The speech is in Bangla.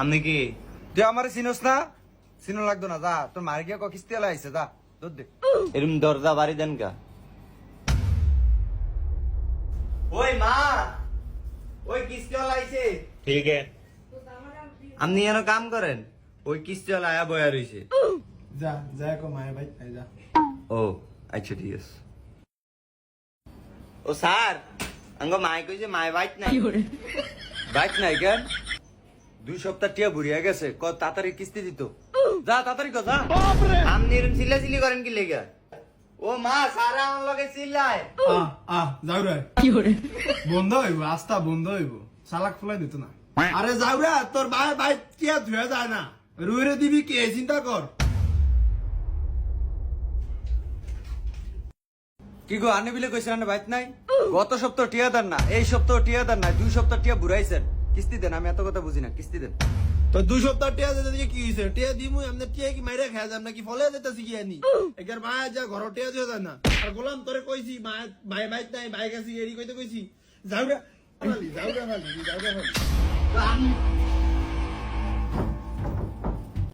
আপনি কি? তুই আমার চিনোস না? চিনো লাগতো না যা। তোর গিয়ে কিস্তি এলা আইসে যা দুধ দে। এরম দরজা বাড়ি দেন ওই মা ওই কিস্তি এলা ঠিক আপনি এর কাম করেন ওই কিস্তি এলা আয়া বয়া রইছে। যা যা কো মায়া ভাই যা। ও আচ্ছা ঠিক আছে। ও স্যার আঙ্গ মায় কইছে মায় বাইট নাই। বাইট নাই কেন? দুই সপ্তাহ টিয়া বুড়িয়া গেছে। ক তাড়াতাড়ি কিস্তি দিত। যা তাড়াতাড়ি কর যা। আপনি এরম চিল্লা করেন কি লেগে? ও মা স্যার আমার লগে চিল্লায়। আহ যাও রে বন্ধ হইব আস্তা বন্ধ হইব। সালাক ফুলাই দিত না। আরে যাও রে তোর ভাই ভাই টিয়া ধুয়ে যায় না। রুইরে দিবি কে চিন্তা কর। কি গো আনে বিলে কইছে আনে বাইক নাই? গত সপ্তাহ টিয়া দেন না এই সপ্তাহ টিয়া দেন না দুই সপ্তাহ টিয়া বুড়াইছেন। কিস্তি দেন আমি এত কথা বুঝি না কিস্তি দেন। তো দুই সপ্তাহ টিয়া দিতে কি হয়েছে টিয়া দিমু এমনি টিয়া কি মাইরা খায় যাম নাকি ফলে দিতেছি কি আনি এগার মা যা ঘর টিয়া দিয়ে যায় না। আর গোলাম তোরে কইছি ভাই ভাই ভাই নাই ভাই কাছে এরি কইতে কইছি। যাও রে। যাও রে যাও রে।